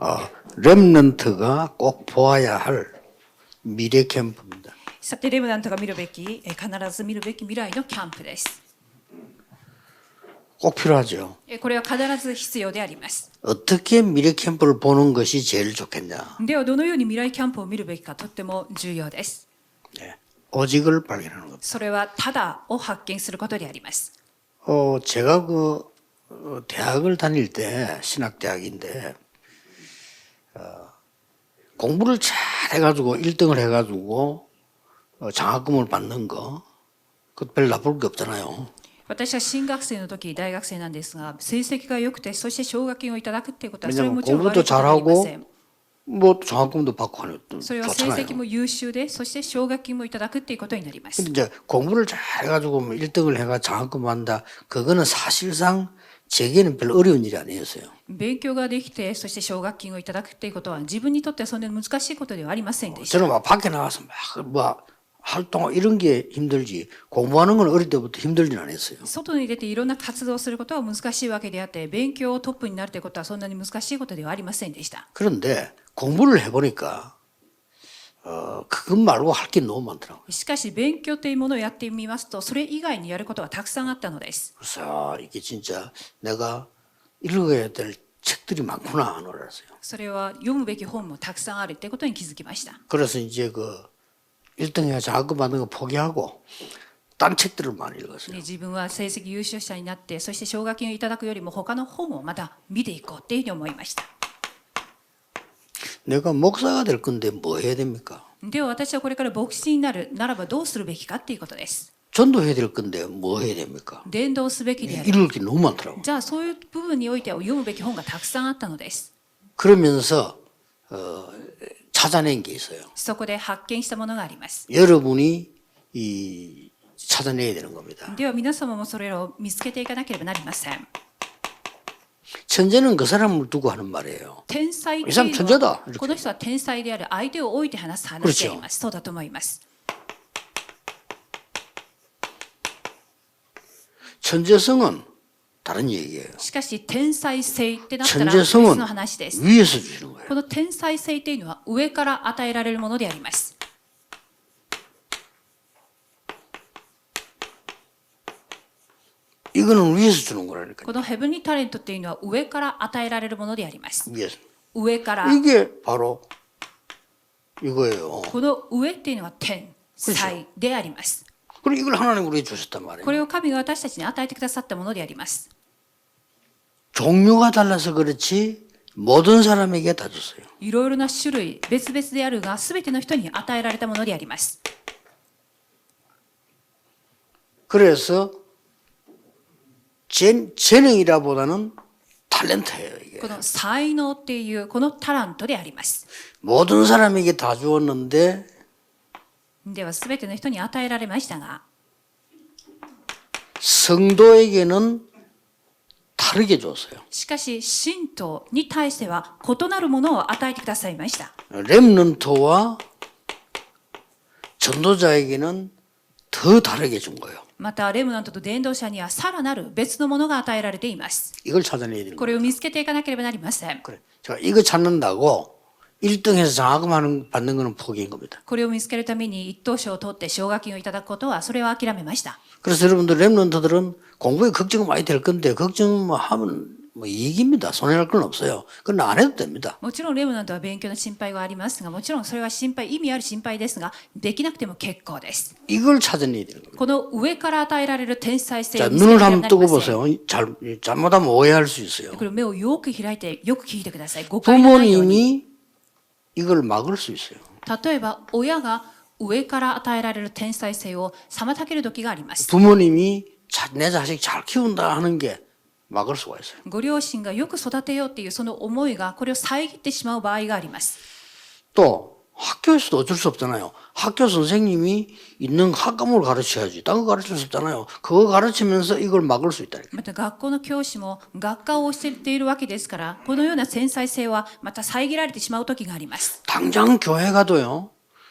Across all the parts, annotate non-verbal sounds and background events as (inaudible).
어, 렘넌트가 꼭 보아야 할 미래 캠프입니다. さて、レムナントが見るべき、えー必ず見るべき未来のキャンプです。 꼭 필요하죠. えーこれは必ず必要であります。 어떻게 미래 캠프를 보는 것이 제일 좋겠냐? では、どのように未来キャンプを見るべきかとっても重要です。 네. 오직을 발견하는 것. それはただを発見することであります。 어, 제가 그 어, 대학을 다닐 때 신학대학인데 어, 공부를 잘 해가지고 1등을 해가지고 어, 장학금을 받는 거 그것 별로 나쁠 게 없잖아요. 私は新学生の時大学生なんですが成績が良くてそして奨学金をいただくっていうことはそれはもちろん悪いことではありません 뭐 장학금도 받고 하는 それは成 좋잖아요. 績も優秀でそして奨学金もいただくっていうことになります 근데 이제 공부를 잘 해가지고 뭐 1등을 해가 장학금 받는다. 그거는 사실상 제게는 별로 어려운 일이 아니었어요. 勉強ができてそして奨学金をいただくっていうことは自分にとってはそんなに難しいことではありませんでした 저는 막 밖에 나가서 막 뭐 활동 이런 게 힘들지 공부하는 건 어릴 때부터 힘들진 않았어요. 外に出ていろんな活動をすることは難しいわけであって勉強トップになるということはそんなに難しいことではありませんでした 그런데 공부를 해보니까 しかし勉強というものをやってみますとそれ以外にやることがたくさんあったのです。それは読むべき本もたくさんあるということに気づきました。で自分は成績優秀者になってそして奨学金をいただくよりも他の本をまた見ていこうというふうに思いました。 내가 목사가 될 건데 뭐 해야 됩니까? では私はこれから牧師になるならばどうするべきかっていうことです 전도해야 될 건데 뭐 해야 됩니까? 伝道すべきである 읽을 게 너무 많더라고요. じゃあそういう部分においては読むべき本がたくさんあったのです 그러면서 어, 찾아낸 게 있어요. そこで発見したものがあります 여러분이 이 찾아내야 되는 겁니다. では皆様もそれを見つけていかなければなりません 천재는 그 사람을 두고 하는 말이에요. 天才って 이 사람 いうの 천재다 は 이렇게. この人は天才である相手を置いて話す話でありますそうだと思います 천재성은 다른 얘기예요. しかし天才性ってなったら別 천재성은 の話です 위에서 주시는 거예요. この天才性というのは上から与えられるものであります。 이거는 위에서 주는 거라니까요. このヘブンリータレントっていうのは上から与えられるものであります。 위에서. 上から。 이게 바로 이거예요. この上っていうのは天才であります。 그리고 이걸 하나님 우리에게 주셨단 말이에요. これを神が私たちに与えてくださったものであります。 종류가 달라서 그렇지 모든 사람에게 다 줬어요. いろいろな種類、別々であるが、すべての人に与えられたものであります。 그래서 재, 재능이라보다는 탤런트예요 이게. この才能っていう、このタラントであります。 모든 사람에게 다 주었는데 では、すべての人に与えられましたが、 성도에게는 다르게 줬어요. しかし、信徒に対しては異なるものを与えてくださいました。 렘넌트와 전도자에게는 더 다르게 준 거예요. また、レムナントと伝道者にはさらなる別のものが与えられています。 이걸 찾아내야 되는 こ 거예요. れを見つけていかなければなりません。 그래. 제가 이거 찾는다고 1등해서 장학금 하는, 받는 거는 포기인 겁니다. これを見つけるために一等賞を取って奨学金をいただくことは、それは諦めました。 그래서 여러분들 렘넌트들은 공부에 걱정 많이 될 건데 걱정 뭐 하면 뭐 이익입니다. 손해날 건 없어요. 그건 안 해도 됩니다. もちろんレムナントは勉強の心配はありますが、もちろんそれは心配、意味ある心配ですが、できなくても結構です。 이걸 찾아내야 되는 겁니다. この上から与えられる天才性 자, を見つけな 눈을 ければ 한번 なり 뜨고 ません。 보세요. 잘, 잘못하면 오해할 수 있어요. これ目をよく開いて、よく聞いてください。誤解のないように。 부모님이 이걸 막을 수 있어요. 例えば、親が上から与えられる天才性を妨げる時があります。 부모님이 자, 내 자식 잘 키운다 하는 게 막을 수가 있어요. ご両親がよく育てようっていうその思いがこれを遮ってしまう場合があります。 또 학교에서도 어쩔 수 없잖아요. 학교 선생님이 있는 학과목을 가르쳐야지. 딴 거 가르칠 수 없잖아요. 그거 가르치면서 이걸 막을 수 있다니까. また学校の教師も学科を教えているわけですから、このような繊細性はまた遮られてしまう時があります。 당장 교회 가도요.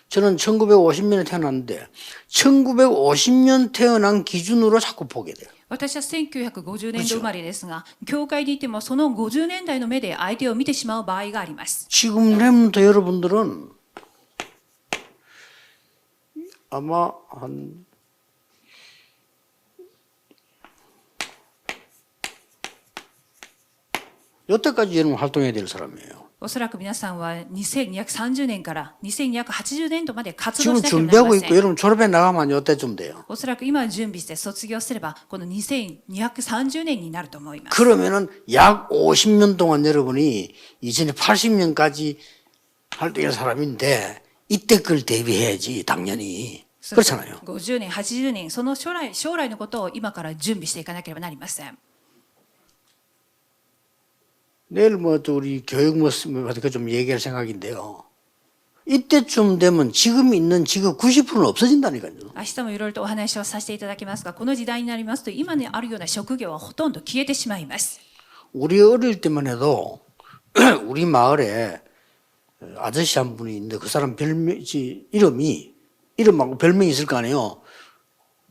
저는 1950년에 태어났는데 1950년 태어난 기준으로 자꾸 보게 돼요. 私は1950年度生まれですが、教会にいてもその50年代の目で相手を見てしまう場合があります。 지금 렘터 여러분들은 아마 한 여태까지 여러분 활동해야 될 사람이에요. おそらく皆さんは2230年から2280年度まで活動 지금 しなければなり 준비하고 ま 있고 せん。 여러분 졸업해 나가면 요때쯤 돼요. おそらく今準備して卒業すれば、この2230年になると思います。 그러면은 약 50년 동안 여러분이 이전에 80년까지 활동한 사람인데 이때 걸 대비해야지 당연히 그렇잖아요. 50年、80年、その将来将来のことを今から準備していかなければなりません。 내일 뭐 또 우리 교육 모습 같은 거 좀 얘기할 생각인데요. 이때쯤 되면 지금 있는 직업 90%는 없어진다니까요. 明日もいろいろとお話をさせていただきますが、この時代になりますと、今にあるような職業はほとんど消えてしまいます。 우리 어릴 때만 해도 (clears throat) 우리 마을에 아저씨 한 분이 있는데 그 사람 별명 지 이름이 이름하고 별명이 있을 거 아니에요.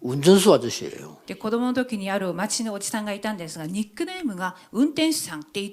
운전수 아저씨예요. で子供の時にある町のおじさんがいたんですが、ニックネームが運転手さんっていう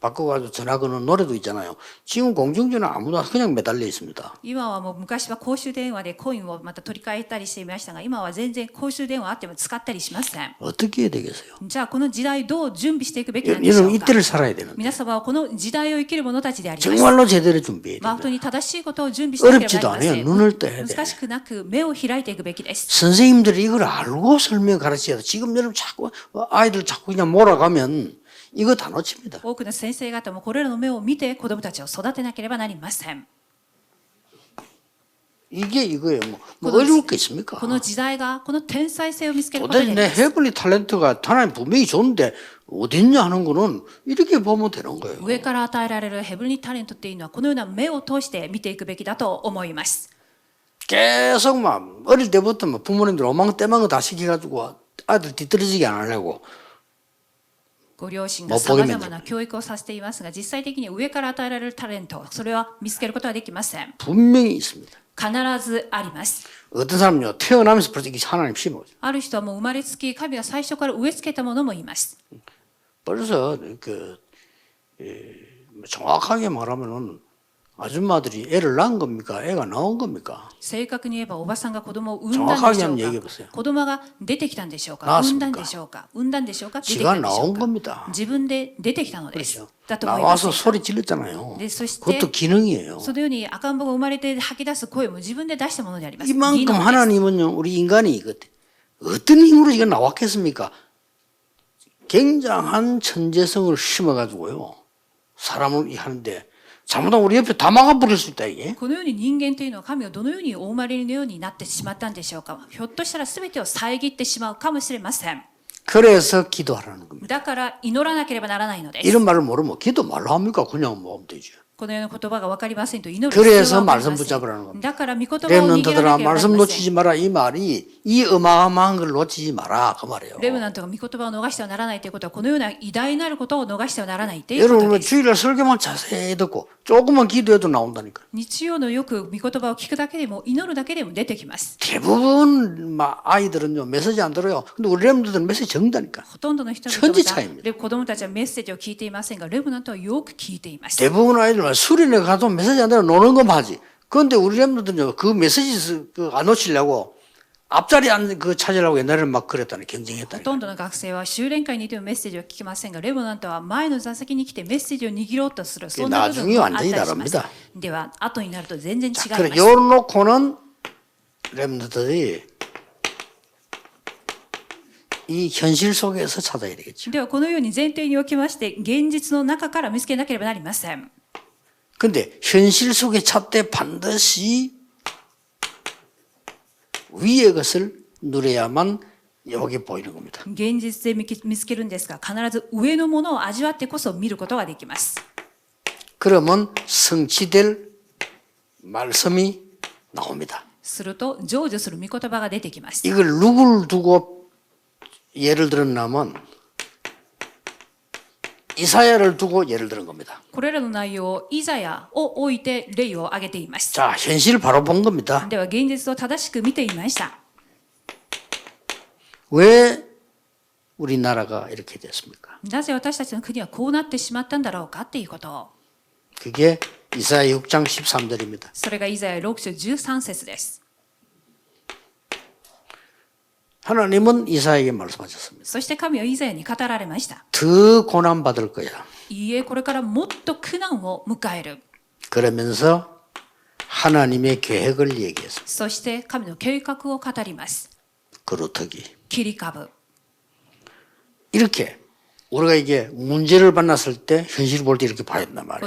바꿔가지고 전화 거는 노래도 있잖아요. 지금 공중전화 아무나 그냥 매달려 있습니다. 今はもう昔は公衆電話でコインをまた取り替えたりしていましたが、今は全然公衆電話あっても使ったりしません。 어떻게 해야 되겠어요? じゃあこの時代どう準備していくべきなん 여- でしょ 여러분 うか 이때를 살아야 되는데 皆様はこの時代を生きる者たちであります。 정말로 제대로 준비해야 まあ、 됩니다. 本当に正しいことを準備しなければなり 어렵지도 ませ 않아요. ん。 눈을 떠야 돼. 難しくなく目を開いていくべきです。 선생님들이 이걸 알고 설명 가르쳐야 돼. 지금 여러분 자꾸 아이들 자꾸 그냥 몰아가면 이거 다 놓칩니다. 多くの先生方もこれらの目を見て子どもたちを育てなければなりません。 이게 이거예요. 뭐, 뭐 그거 어려울 게 있습니까? この時代がこの天才性を見つけること 도대체 で 내 헤블리 탤런트가 하나님 분명히 좋은데 어딨냐 하는 거는 이렇게 보면 되는 거예요. 上から与えられるヘブルニータレントっていうのはこのような目を通して見ていくべきだと思います。 계속 막 어릴 때부터 막 부모님들 오망때망 다 시켜가지고 아들 뒤떨어지게 안 하려고 ご両親もうがさまざポケメントまな教育をさせていますが実際的に上から与えられるタレントそれは見つけることはできません 분명히 있습니다. 必ずあります 어떤 사람은요 태어나면서 벌써 이게 하나님 심어죠. ある人はもう生まれつき神が最初から植え付けたものもいます 벌써 그 에, 정확하게 말하면은 아줌마들이 애를 낳은 겁니까? 애가 나온 겁니까? 正確に言えばおばさんが子供を産んだんでしょ 정확하게한번얘기해보세요 うか子供が出てきたんでしょうか 나왔습니까 産んだんでしょうか産んだんでしょうか出てき 지가 たんでしょ 나온 うか 겁니다. 自分で出てきたのです 그렇죠. だと思います 나와서 소리 질렀잖아요. 네, そして 그것도 기능이에요. そのように赤ん坊が生まれて吐き出す声も自分で出したものであります。技能 이만큼 です 하나님은요 우리 인간이 이거 어떤 힘으로 이거 나왔겠습니까? 굉장한 천재성을 심어가지고요 사람을 하는데 잘못하면 우리 옆에 다 막아버릴 수 있다 이게. このように人間というのは神をどのようにお生まれのようになってしまったんでしょうかひょっとしたら全てを遮ってしまうかもしれません。 그래서 기도하라는 겁니다. だから祈らなければならないのです。 이런 말을 모르면 기도 말로 합니까? 그냥 뭐 하면 되죠. このような言葉が分かりませんと祈る 그래서 必要は分かり 말씀 ませ 붙잡으라는 ん 겁니다. だから御言葉を握らなけれ 렘넌트들아 ばなり 말씀 ません 놓치지 마라 이 말이 이 어마어마한 걸 놓치지 마라 그 말이에요. レムナントが御言葉を逃してはならないということはこのような偉大なることを逃してはならないというこ 여러분 と 뭐 です。 주일날 설교만 자세히 듣고 조금만 기도해도 나온다니까. 日曜のよく御言葉を聞くだけでも祈るだけでも出てきます。 대부분 막 아이들은요 메시지 안 들어요. 근데 우리 렘들은 메시지 적다니까. ほとんどの人々 천지 は 차이입니다 レ子供たちはメッセージを聞いていませんが、レムナントはよく聞いています。 대부분 아이들은 수련회 가도 메시지 안 들어 노는 것만 하지. 그런데 우리 렘들은요 그 메시지 그 안 놓치려고 앞자리 안그 찾으려고 옛날에는 막 그랬다니 ほ 경쟁했다니. とんどの学生は修練会にいてもメッセージを聞きませんが、レムナントは前の座席に来てメッセージを握ろうとする、そんな部分もあったりします 나중에완전히다릅니다 。では、後になると全然違い 자, ま 그래 す。 요놓고는 렘들이 이 현실 속에서 찾아야 되겠죠. では、このように前提におきまして、現実の中から見つけなければなりません。 근데 현실 속에 찾되 반드시 위의 것을 누려야만 여기 보이는 겁니다. 現実で見き見つけるんですが必ず上のものを味わってこそ見ることができます 그러면 성취될 말씀이 나옵니다. すると成就する御言葉が出てきます 이걸 누굴 두고 예를 들었냐면 이사야를 두고 예를 들은 겁니다. これらの内容をイザヤを置いて例を挙げています 자, 현실 바로 본 겁니다. では現実を正しく見ていました 왜 우리나라가 이렇게 됐습니까? なぜ私たちの国はこうなってしまったんだろうかっていうことを 그게 이사야 6장 13절입니다. それがイザヤ6章13節です 하나님은 이사야에게 말씀하셨습니다. そして神はイザヤに語られました 더 고난 받을 거야. いいえこれからもっと苦難を迎える 그러면서 하나님의 계획을 얘기했습니다. そして神の計画を語ります 그루터기. 切り株 이렇게 우리가 이게 문제를 만났을 때 현실을 볼 때 이렇게 봐야 된단 말이에요.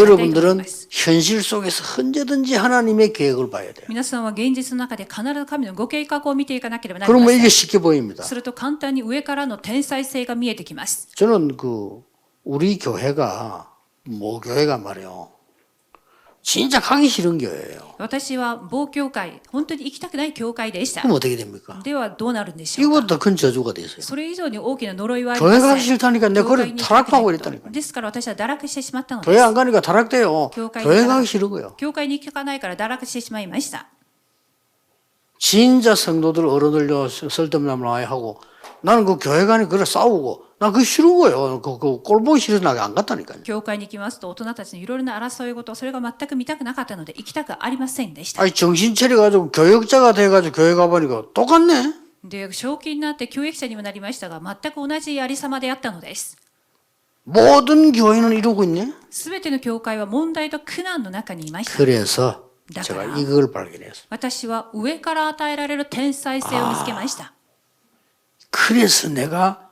여러분들은 현실 속에서 언제든지 하나님의 계획을 봐야 돼요. 그러면 이게 쉽게 보입니다. 저는 그 우리 교회가 모 교회가 말이요. 진짜 가기 싫은 교회예요. 私は某教会本当に行きたくない教会でした 그럼 어떻게 됩니까? ではどうなるんでしょうか 이것보다 큰 저주가 됐어요. それ以上に大きな呪いはありま 교회 せ 가기 ん 싫다니까 내가 教会 그걸 に行きたく 타락하고 ないと 이랬다니까. ですから私は堕落してしまったので 교회 す 안 가니까 타락돼요. 교회가 교회 있다가- 가기 싫어요. 教会に行かないから堕落してしまいました 진짜 성도들 어른들 쓸데없는 말 하고 나는 그 교회 가니 그래 싸우고 나 그거 싫은 거예요. 그, 그 꼴보기 싫어서 나안 갔다니까요. 教会に行きますと大人たちのいろいろな争い事それが全く見たくなかったので行きたくありませんでした 아니 정신 차려가지고 교역자가 돼가지고 교회 가보니까 똑같네. で正気になって教育者にもなりましたが全く同じありさまであったのです 모든 교회는 이러고 있네. すべての教会は問題と苦難の中にいました 그래서 나 제가 그래요? 이걸 발견했어요. 私は上から与えられる天才性を見つけました 그래서 내가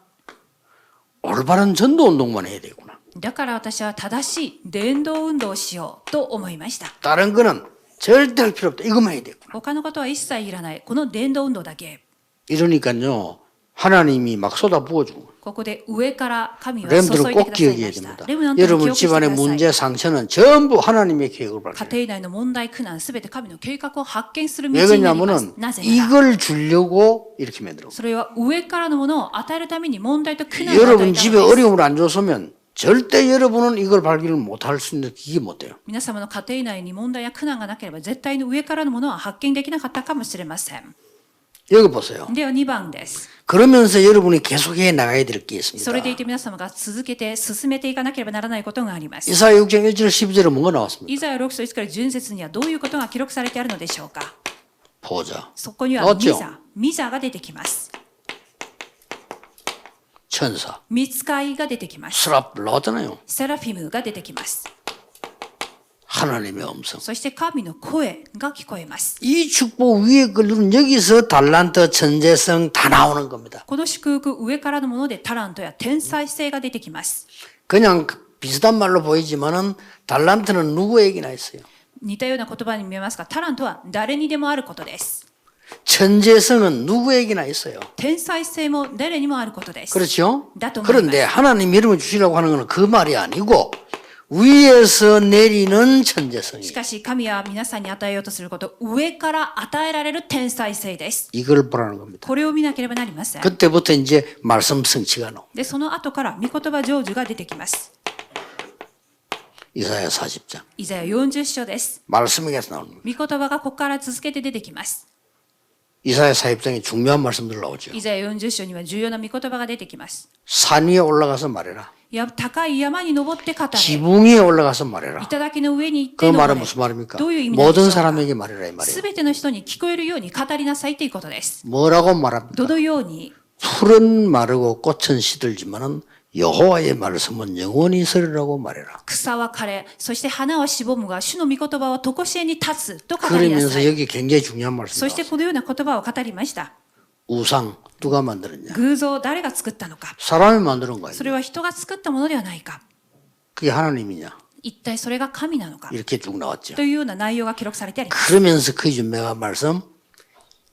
올바른 전도 운동만 해야 되구나. だから私は正しい伝道運動をしようと思いました 다른 거는 절대 할 필요 없다. 이것만 해야 되구나. 他のことは一切いらないこの伝道運動だけ 이러니까요. 하나님이 막 쏟아 부어주고. ここで上から神は注い 렘들은 で 꼭 ください 기억해야 ました 됩니다. レムナントに記 여러분 憶してくだ 집안의 さい 문제, 상처는 전부 하나님의 계획을 家 밝혀요. 庭内の問題苦難すべて神の計画を発見する道 왜 になります 그러냐면은 なぜなら 이걸 주려고 이렇게 만들어. それは上からのものを与えるために問題と苦難を与えた 여러분 の 집에 です 어려움을 안 줬으면 절대 여러분은 이걸 발견을 못 할 수 있는 기계 못 돼요. 皆様の家庭内に問題や苦難がなければ絶対に上からのものは発見できなかったかもしれません 여기 보세요. では2番です 그러면서 여러분이 계속해 나가야 될 게 それでい 있습니다. て皆様が続けて進めていかなければならないことがあります 이사야 6장 1절 12절에 뭐가 나왔습니까? イザヤ6章1から12節にはどういうことが記録されてあるのでしょうか 보자. そこには 맞죠 ミザミザが出てきます 천사. 見つかいが出てきます 스랍 나왔잖아요. セラフィムが出てきます 하나님의 음성. そして神の声が聞こえます 이 축복 위에 걸리면 여기서 달란트, 천재성 다 나오는 겁니다. この祝福上からのものでタラントや天才性が出てきます 그냥 비슷한 말로 보이지만은 달란트는 누구에게나 있어요. 似たような言葉に見えますがタラントは誰にでもあることです 천재성은 누구에게나 있어요. 天才性も誰にもあることです 그렇죠? 나도 그런데 하나님 이름을 주시라고 하는 것은 그 말이 아니고 위에서 내리는 し 천재성이 かし神は皆さんに与えようとすること上から与えられる天才性です 이걸 보라는 겁니다. これを見なければなりません 그때부터 이제 말씀 성취가 나옵니다. でその後から御言葉成就が出てきます 이사야 40장. イザヤ40章です 말씀이 계속 나옵니다. 御言葉がここから続けて出てきます 이사야 40장에 중요한 말씀들 나오죠. イザヤ40章には重要な御言葉が出てきます 산 위에 올라가서 말해라. や高い山に登って語れ 지붕 위에 올라가서 말해라. 頂の上に行っ 그 て 말은 登 무슨 말입니까? どういう意味なんでしょ 모든 うか 사람에게 말해라 이 말이에요. すべての人に聞こえるように語りなさいということです 뭐라고 말합니까? どのように 풀은 마르고 꽃은 시들지만은 여호와의 말씀은 영원히 서리라고 말해라. 草は枯れそして花はしぼむが主の御言葉は常しえに立つと語りな 그러면서 さい 여기 굉장히 중요한 말씀 そして 나왔어요. このような言葉を語りました 우상 누가 만들었냐? 偶像を誰が作ったのか 사람이 만드는 거예요. それは人が作ったものではないか 그게 하나님이냐? 一体それが神なのか 이렇게 쭉 나왔죠. というような内容が記録されてあります 그러면서 그 유명한 말씀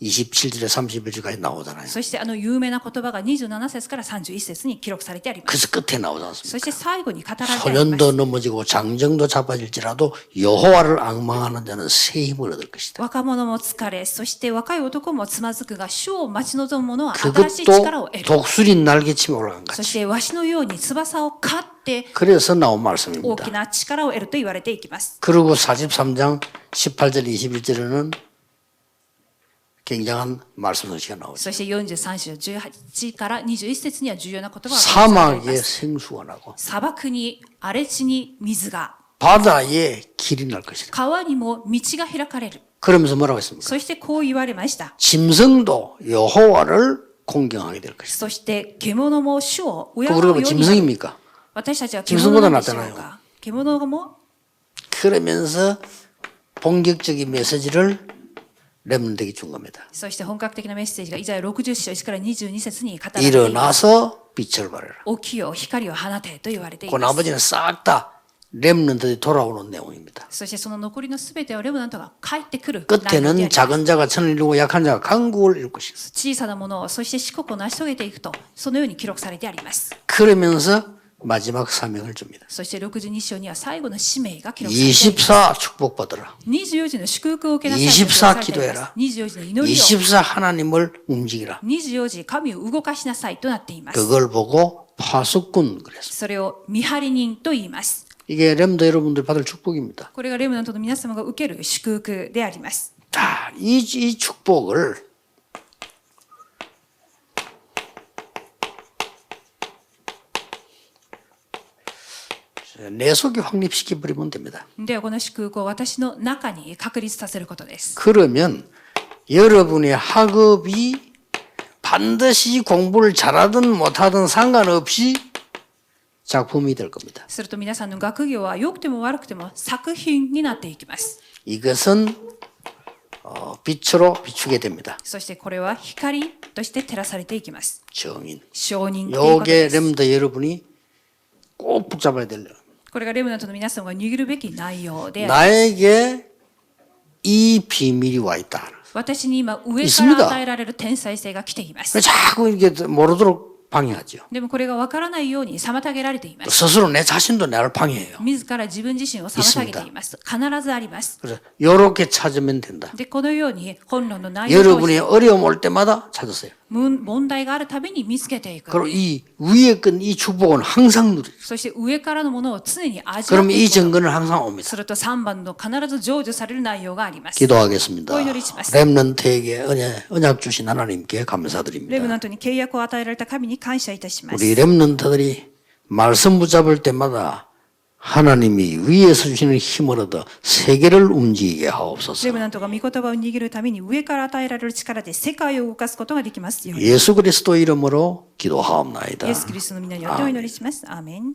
27절에 31절까지 나오잖아요. そしてあの有名な言葉が27節から31節に記録されてあります 그래서 끝에 나오지 않습니까? そして最後に語られてあります 소년도 넘어지고 장정도 자빠질지라도 여호와를 악망하는 자는 새 힘을 얻을 것이다. 若者も疲れそして若い男もつまずくが主を待ち望む者は新しい力を 그것도 得る 독수리 날개치며 올라간 そ 같이. してわしのように翼を刈って 그래서 나온 大 말씀입니다. きな力を得ると言われていきます 그리고 43장 18절 21절에는 굉장한 말씀 소식이 나오죠. そして43章18から21節には重要な言葉が記録されてありま 사막에 す 생수가 나고 砂漠に荒れ地に水が 바다에 길이 날 것이다. 川にも道が開かれる 그러면서 뭐라고 했습니까? そしてこう言われました 짐승도 여호와를 공경하게 될 것이다. そして獣も主を敬う 그 よう 그러면 になる 짐승입니까? 私たちは 짐승보다 獣なんでしょう 낫잖아요 か獣も 그러면서 본격적인 메시지를 렘넌트에게 준 겁니다. そして本格的なメッセージがイザヤ60章1から22節に語られています 일어나서 빛을 발해라. 起きよ光を放てと言われてい 그 ます 나머지는 싹 다 렘넌트들이 돌아오는 내용입니다. そしてその残りのすべてはレムナントが帰ってくる内容であり 끝에는 ます 작은 자가 천을 이루고 약한 자가 강국을 이룰 것이다. 小さなものをそして四国を成し遂げていくとそのように記録されてあります 그러면서 마지막 사명을 줍니다. そして62章には最後の使命が記録されています 24 축복받으라. 24時の祝福を受けなさい24と記録されています기도해라 24時の祈りを 24 하나님을 움직이라. 24時神を動かしなさいとなっています 그걸 보고 파수꾼 그랬습니다. それを見張り人と言います 이게 렘더 여러분들 받을 축복입니다. これがレムナントの皆様が受ける祝福であります 자, 이, 이 축복을 어, 내 속에 확립시켜 버리면 됩니다. 그러면 여러분의 학업이 반드시 공부를 잘하든 못하든 상관없이 작품이 될 겁니다. 이것은 어, 빛으로 비추게 됩니다. 정인. 요게 렘더 여러분이 꼭 붙잡아야 될요 これがレムナントの皆さんが握るべき内容であり 나에게 이 비밀이 와 있다. 私に今上 있 か 습니다 ら与えられる天才性が来ています 자꾸 이게 모르도록 방해하죠. でもこれがわからないように妨げられています 스스로 내 자신도 나를 방해해요. 自ら自分自身を妨げています必ずあります 그래서 요렇게 찾으면 된다. でこのように本論の内容を通 여러분이 して 어려움 올 때마다 찾으세요. 問問題があるたびに見つけていく 그리고 이 위에 건 이 축복은 항상 누리죠. そして上からのものを常に味わっ 그러면 て 이 いくこと 증거는 항상 옵니다. すると3番の必ず成就される内容があります 기도하겠습니다. 오祈りします。 렘넌트에게 은혜, 언약 주신 하나님께 レム 감사드립니다. ナントに契約を与えられた神に感謝いたします 우리 렘넌트들이 말씀 붙잡을 때마다 하나님이 위에서 주시는 힘을 얻어 세계를 움직이게 レ 하옵소서. ムナントが御言葉を握るために上から与えられる力で世界を動かすことができますように。 예수 그리스도 이름으로 기도하옵나이다. イエス・キリストの皆によってお祈りします。アーメン。